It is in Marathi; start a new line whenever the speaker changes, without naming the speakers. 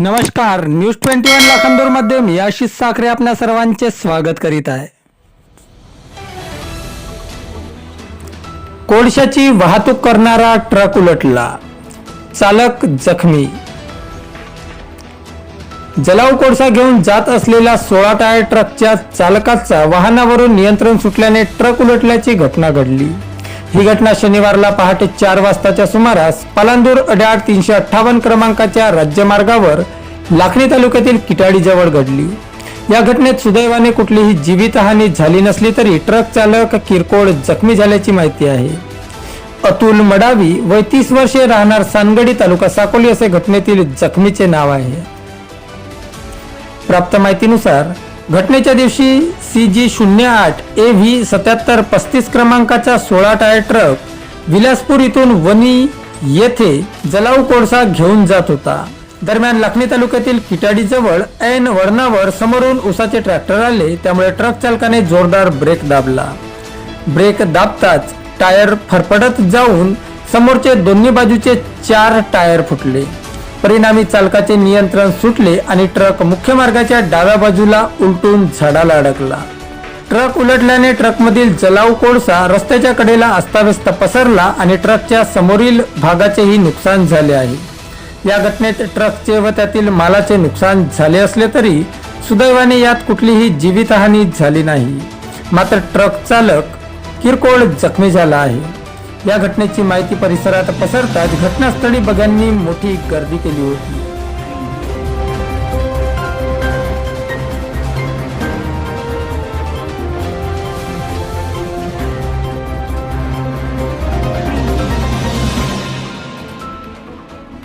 नमस्कार न्यूज ट्वेंटी वन लाखांदूरमध्ये मी आशिष साखरे आपल्या सर्वांचे स्वागत करीत आहे. कोळशाची वाहतूक करणारा ट्रक उलटला. चालक जखमी. जलाव कोळसा घेऊन जात असलेल्या सोळा टायर ट्रकच्या चालकाचा वाहनावरून नियंत्रण सुटल्याने ट्रक उलटल्याची घटना घडली. ही घटना शनिवारला पहाटे चार वाजताच्या सुमारास पालांदूर अड्याड तीनशे अठ्ठावन्न क्रमांकाच्या राज्यमार्गावर लाखणी तालुक्यातील किटाडीजवळ घडली. या घटनेत सुदैवाने कुठलीही जीवितहानी झाली नसली तरी ट्रक चालक किरकोळ जखमी झाल्याची माहिती आहे. अतुल मडावी वय तीस वर्षे राहणार सानगडी तालुका साकोली असे घटनेतील जखमीचे नाव आहे. प्राप्त माहितीनुसार घटनेच्या दिवशी सी जी शून्य आठ ए व्ही सत्याहत्तर पस्तीस क्रमांकाचा सोळा टायर ट्रक विलासपूर इथून वनी येथे जलाऊ कोळसा घेऊन जात होता. दरम्यान लखनी तालुक्यातील किटाडीजवळ ऐन वळणावर समोरून उसाचे ट्रॅक्टर आले त्यामुळे ट्रक चालकाने जोरदार ब्रेक दाबला. ब्रेक दाबताच टायर फरफडत जाऊन समोरचे दोन्ही बाजूचे चार टायर फुटले. परिणामी चालकाचे नियंत्रण सुटले आणि ट्रक मुख्य मार्गाच्या डाव्या बाजूला उलटून झाडाला अडकला. ट्रक उलटल्याने ट्रकमधील जलाऊ कोळसा रस्त्याच्या कडेला अस्ताव्यस्त पसरला आणि ट्रकच्या समोरील भागाचेही नुकसान झाले आहे. या घटनेत ट्रकचे व त्यातील मालाचे नुकसान झाले असले तरी सुदैवाने यात कुठलीही जीवितहानी झाली नाही. मात्र ट्रक चालक किरकोळ जखमी झाला आहे. या घटनेची माहिती परिसरात पसरताच घटनास्थळी बघ्यांनी मोठी गर्दी केली होती.